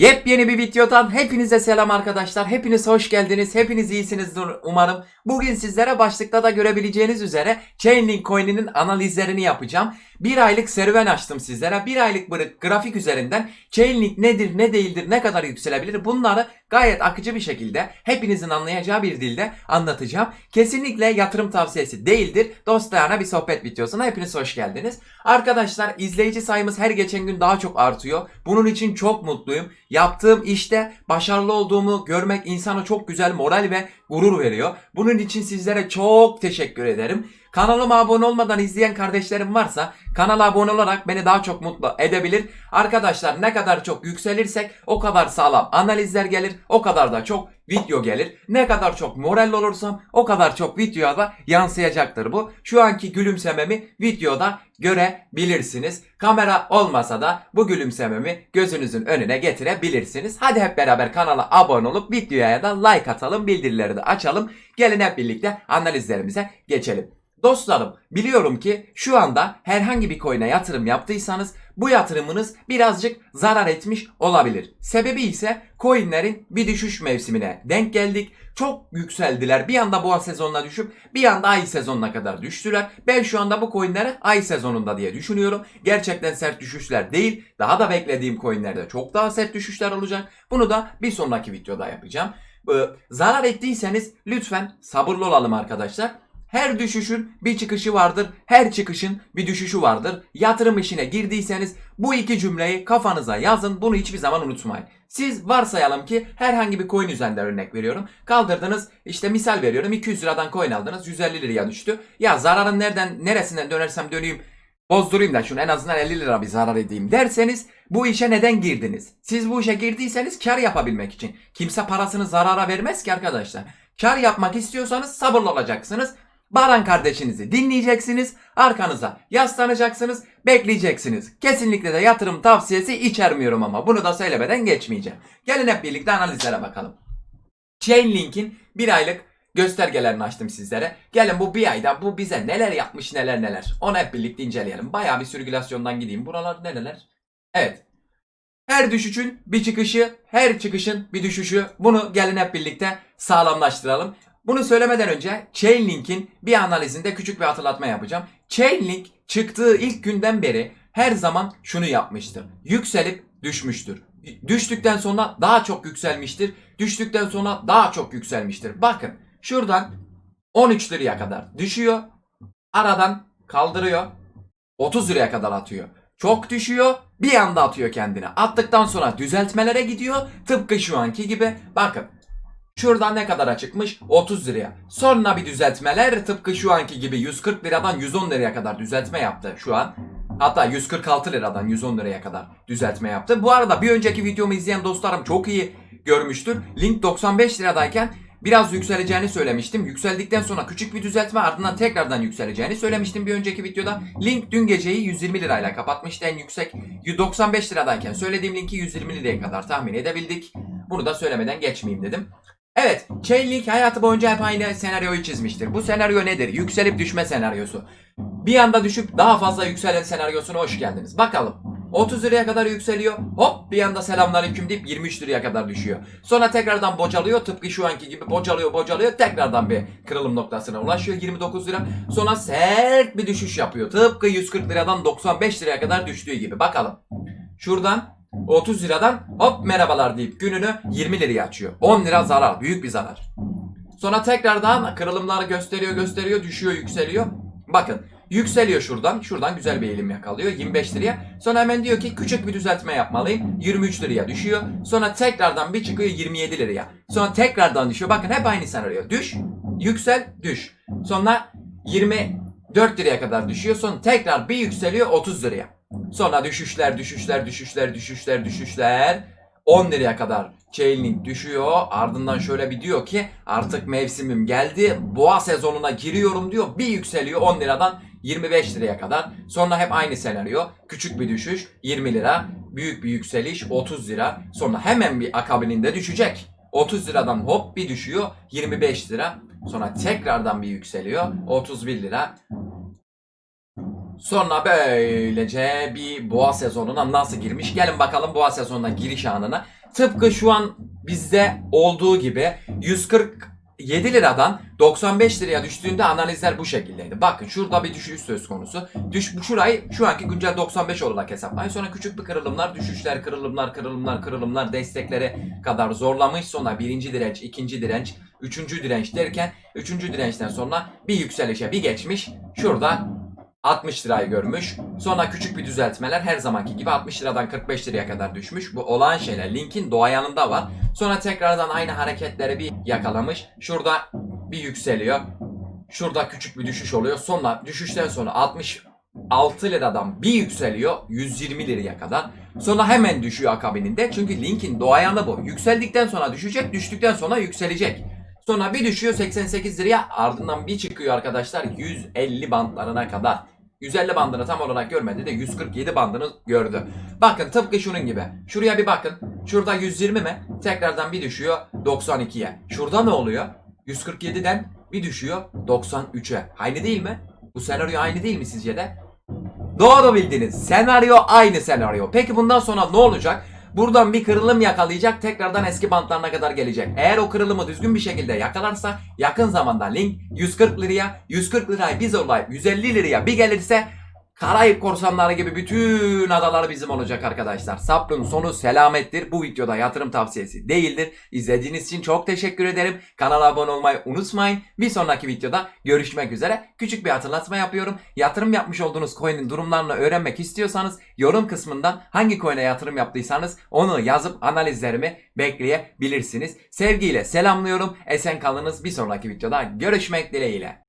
Yepyeni bir videodan hepinize selam arkadaşlar. Hepiniz hoş geldiniz. Hepiniz iyisinizdir umarım. Bugün sizlere başlıkta da görebileceğiniz üzere Chainlink coin'inin analizlerini yapacağım. Bir aylık serüven açtım sizlere. Bir aylık bir grafik üzerinden Chainlink nedir, ne değildir, ne kadar yükselebilir bunları gayet akıcı bir şekilde hepinizin anlayacağı bir dilde anlatacağım. Kesinlikle yatırım tavsiyesi değildir. Dostlarına bir sohbet videosuna hepiniz hoş geldiniz. Arkadaşlar izleyici sayımız her geçen gün daha çok artıyor. Bunun için çok mutluyum. Yaptığım işte başarılı olduğumu görmek insana çok güzel moral ve gurur veriyor. Bunun için sizlere çok teşekkür ederim. Kanalıma abone olmadan izleyen kardeşlerim varsa kanala abone olarak beni daha çok mutlu edebilir. Arkadaşlar ne kadar çok yükselirsek o kadar sağlam analizler gelir, o kadar da çok video gelir. Ne kadar çok moral olursam o kadar çok videoya da yansıyacaktır bu. Şu anki gülümsememi videoda görebilirsiniz. Kamera olmasa da bu gülümsememi gözünüzün önüne getirebilirsiniz. Hadi hep beraber kanala abone olup videoya da like atalım, bildirileri de açalım. Gelin hep birlikte analizlerimize geçelim. Dostlarım biliyorum ki şu anda herhangi bir coin'e yatırım yaptıysanız bu yatırımınız birazcık zarar etmiş olabilir. Sebebi ise coin'lerin bir düşüş mevsimine denk geldik. Çok yükseldiler. Bir anda boğa sezonuna düşüp bir anda ay sezonuna kadar düştüler. Ben şu anda bu coin'leri ay sezonunda diye düşünüyorum. Gerçekten sert düşüşler değil. Daha da beklediğim coin'lerde çok daha sert düşüşler olacak. Bunu da bir sonraki videoda yapacağım. Ee, Zarar ettiyseniz lütfen sabırlı olalım arkadaşlar. Her düşüşün bir çıkışı vardır. Her çıkışın bir düşüşü vardır. Yatırım işine girdiyseniz bu iki cümleyi kafanıza yazın. Bunu hiçbir zaman unutmayın. Siz varsayalım ki herhangi bir coin üzerinde örnek veriyorum. Kaldırdınız işte misal veriyorum 200 liradan coin aldınız 150 liraya düştü. Ya zararın nereden neresinden dönersem döneyim bozdurayım da şunu en azından 50 lira bir zarar edeyim derseniz bu işe neden girdiniz? Siz bu işe girdiyseniz kar yapabilmek için. Kimse parasını zarara vermez ki arkadaşlar. Kar yapmak istiyorsanız sabırlı olacaksınız. Baran kardeşinizi dinleyeceksiniz, arkanıza yaslanacaksınız, bekleyeceksiniz. Kesinlikle de yatırım tavsiyesi içermiyorum ama bunu da söylemeden geçmeyeceğim. Gelin hep birlikte analizlere bakalım. Chainlink'in bir aylık göstergelerini açtım sizlere. Gelin bu bir ayda bu bize neler yapmış neler neler. Onu hep birlikte inceleyelim. Bayağı bir sürgülasyondan gideyim. Buralar nereler? Evet. Her düşüşün bir çıkışı, her çıkışın bir düşüşü. Bunu gelin hep birlikte sağlamlaştıralım. Bunu söylemeden önce Chainlink'in bir analizinde küçük bir hatırlatma yapacağım. Chainlink çıktığı ilk günden beri her zaman şunu yapmıştır. Yükselip düşmüştür. Düştükten sonra daha çok yükselmiştir. Düştükten sonra daha çok yükselmiştir. Bakın şuradan 13 liraya kadar düşüyor. Aradan kaldırıyor. 30 liraya kadar atıyor. Çok düşüyor. Bir anda atıyor kendine. Attıktan sonra düzeltmelere gidiyor. Tıpkı şu anki gibi. Bakın Şuradan ne kadar çıkmış? 30 liraya. Sonra bir düzeltmeler tıpkı şu anki gibi 140 liradan 110 liraya kadar düzeltme yaptı şu an. Hatta 146 liradan 110 liraya kadar düzeltme yaptı. Bu arada bir önceki videomu izleyen dostlarım çok iyi görmüştür. Link 95 liradayken biraz yükseleceğini söylemiştim. Yükseldikten sonra küçük bir düzeltme ardından tekrardan yükseleceğini söylemiştim bir önceki videoda. Link dün geceyi 120 lirayla kapatmıştı en yüksek. 95 liradayken söylediğim linki 120 liraya kadar tahmin edebildik. Bunu da söylemeden geçmeyeyim dedim. Evet, Chainlink hayatı boyunca hep aynı senaryoyu çizmiştir. Bu senaryo nedir? Yükselip düşme senaryosu. Bir anda düşüp daha fazla yükselen senaryosuna hoş geldiniz. Bakalım. 30 liraya kadar yükseliyor. Hop bir anda selamünaleyküm deyip 23 liraya kadar düşüyor. Sonra tekrardan bocalıyor. Tıpkı şu anki gibi bocalıyor bocalıyor. Tekrardan bir kırılım noktasına ulaşıyor 29 lira. Sonra sert bir düşüş yapıyor. Tıpkı 140 liradan 95 liraya kadar düştüğü gibi. Bakalım. Şuradan 30 liradan hop merhabalar deyip gününü 20 liraya açıyor. 10 lira zarar. Büyük bir zarar. Sonra tekrardan kırılımları gösteriyor gösteriyor düşüyor yükseliyor. Bakın yükseliyor şuradan. Şuradan güzel bir eğilim yakalıyor 25 liraya. Sonra hemen diyor ki küçük bir düzeltme yapmalıyım. 23 liraya düşüyor. Sonra tekrardan bir çıkıyor 27 liraya. Sonra tekrardan düşüyor. Bakın hep aynı senaryo. Düş, yüksel, düş. Sonra 24 liraya kadar düşüyor. Sonra tekrar bir yükseliyor 30 liraya. Sonra düşüşler, düşüşler, düşüşler, düşüşler, düşüşler. 10 liraya kadar Chainlink düşüyor. Ardından şöyle bir diyor ki artık mevsimim geldi. Boğa sezonuna giriyorum diyor. Bir yükseliyor 10 liradan 25 liraya kadar. Sonra hep aynı senaryo. Küçük bir düşüş 20 lira. Büyük bir yükseliş 30 lira. Sonra hemen bir akabininde düşecek. 30 liradan hop bir düşüyor 25 lira. Sonra tekrardan bir yükseliyor 31 lira. Sonra böylece bir boğa sezonuna nasıl girmiş? Gelin bakalım boğa sezonuna giriş anına. Tıpkı şu an bizde olduğu gibi 147 liradan 95 liraya düştüğünde analizler bu şekildeydi. Bakın şurada bir düşüş söz konusu. Düş, bu şurayı şu anki güncel 95 olarak hesaplayın. Sonra küçük bir kırılımlar, düşüşler, kırılımlar, kırılımlar, kırılımlar destekleri kadar zorlamış. Sonra birinci direnç, ikinci direnç, üçüncü direnç derken üçüncü dirençten sonra bir yükselişe bir geçmiş. Şurada 60 lirayı görmüş. Sonra küçük bir düzeltmeler her zamanki gibi 60 liradan 45 liraya kadar düşmüş. Bu olağan şeyler. Linkin doğayanında var. Sonra tekrardan aynı hareketleri bir yakalamış. Şurada bir yükseliyor. Şurada küçük bir düşüş oluyor. Sonra düşüşten sonra 66 liradan bir yükseliyor 120 liraya kadar. Sonra hemen düşüyor akabininde. Çünkü linkin doğayanı bu. Yükseldikten sonra düşecek, düştükten sonra yükselecek. Sonra bir düşüyor 88 liraya ardından bir çıkıyor arkadaşlar 150 bandlarına kadar. 150 bandını tam olarak görmedi de 147 bandını gördü. Bakın tıpkı şunun gibi. Şuraya bir bakın. Şurada 120 mi? Tekrardan bir düşüyor 92'ye. Şurada ne oluyor? 147'den bir düşüyor 93'e. Aynı değil mi? Bu senaryo aynı değil mi sizce de? Doğru bildiniz. Senaryo aynı senaryo. Peki bundan sonra ne olacak? Buradan bir kırılım yakalayacak tekrardan eski bantlarına kadar gelecek. Eğer o kırılımı düzgün bir şekilde yakalarsa yakın zamanda link 140 liraya 140 lirayı bir zorlayıp 150 liraya bir gelirse Karayip korsanları gibi bütün adalar bizim olacak arkadaşlar. Sabrın sonu selamettir. Bu videoda yatırım tavsiyesi değildir. İzlediğiniz için çok teşekkür ederim. Kanala abone olmayı unutmayın. Bir sonraki videoda görüşmek üzere. Küçük bir hatırlatma yapıyorum. Yatırım yapmış olduğunuz coin'in durumlarını öğrenmek istiyorsanız yorum kısmından hangi coin'e yatırım yaptıysanız onu yazıp analizlerimi bekleyebilirsiniz. Sevgiyle selamlıyorum. Esen kalınız. Bir sonraki videoda görüşmek dileğiyle.